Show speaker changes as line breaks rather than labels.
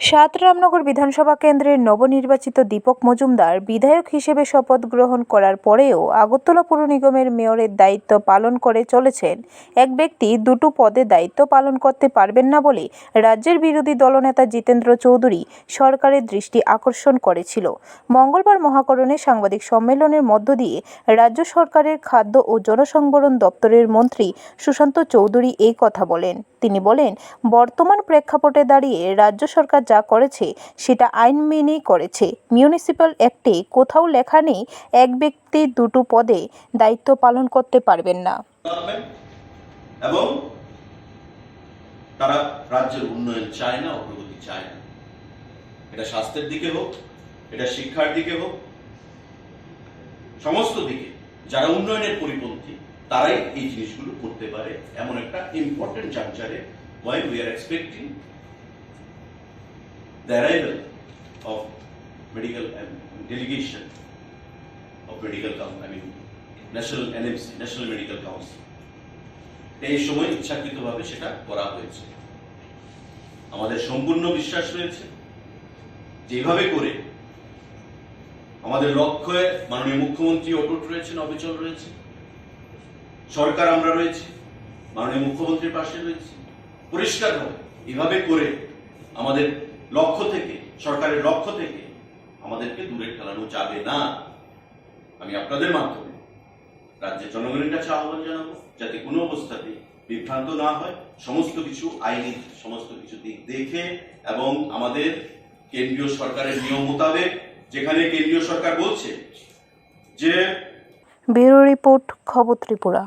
সাত রামনগর বিধানসভা কেন্দ্রের নবনির্বাচিত দীপক মজুমদার বিধায়ক হিসেবে শপথ গ্রহণ করার পরেও আগরতলা পুর নিগমের মেয়রের দায়িত্ব পালন করে চলেছেন। এক ব্যক্তি দুটো পদে দায়িত্ব পালন করতে পারবেন না বলে রাজ্যের বিরোধী দলনেতা জিতেন্দ্র চৌধুরী সরকারের দৃষ্টি আকর্ষণ করেছিল। মঙ্গলবার মহাকরণে সাংবাদিক সম্মেলনের মধ্য দিয়ে রাজ্য সরকারের খাদ্য ও জনসংবরণ দপ্তরের মন্ত্রী সুশান্ত চৌধুরী এই কথা বলেন। তিনি বলেন, বর্তমান প্রেক্ষাপটে দাঁড়িয়ে রাজ্য সরকার যা করেছে, সেটা আইন মেনেই করেছে। মিউনিসিপ্যাল অ্যাক্টে কোথাও লেখা নেই, এক ব্যক্তি দুটো পদে দায়িত্ব পালন করতে পারবেন না।
এবং তারা রাজ্যের উন্নয়ন চায় না, অগ্রগতি চায় না। এটা স্বাস্থ্যের দিকে হোক, এটা শিক্ষার দিকে হোক, সমস্ত দিকে। যারা উন্নয়নের পরিপন্থী, তারাই এই জিনিসগুলো করতে পারে এমন একটা important জাংচারে why we are expecting the arrival of medical delegation of medical council, I mean, national NMC, National Medical Council. এই সময় ইচ্ছাকৃতভাবে সেটা করা হয়েছে। আমাদের সম্পূর্ণ বিশ্বাস রয়েছে যেভাবে করে আমাদের লক্ষ্যে মাননীয় মুখ্যমন্ত্রী অটুট রয়েছেন অবিচল রয়েছে সরকার আমরা রয়েছি। মাননীয় মুখ্যমন্ত্রীর পাশে রয়েছি। পরিষ্কারভাবে এভাবে করে আমাদের লক্ষ্য থেকে, সরকারের লক্ষ্য থেকে আমাদেরকে দূরে ঠেলানো যাবে না। আমি আপনাদের মাধ্যমে রাজ্যের জনগণের কাছে আহ্বান জানাব, যাতে কোনো অবস্থাতে বিভ্রান্ত না হয়, সমস্ত কিছু আইনি, সমস্ত কিছু দিক দেখে এবং আমাদের কেন্দ্রীয় সরকারের নিয়ম মোতাবেক, যেখানে কেন্দ্রীয় সরকার বলছে যে
ব্যুরো রিপোর্ট খবর ত্রিপুরা।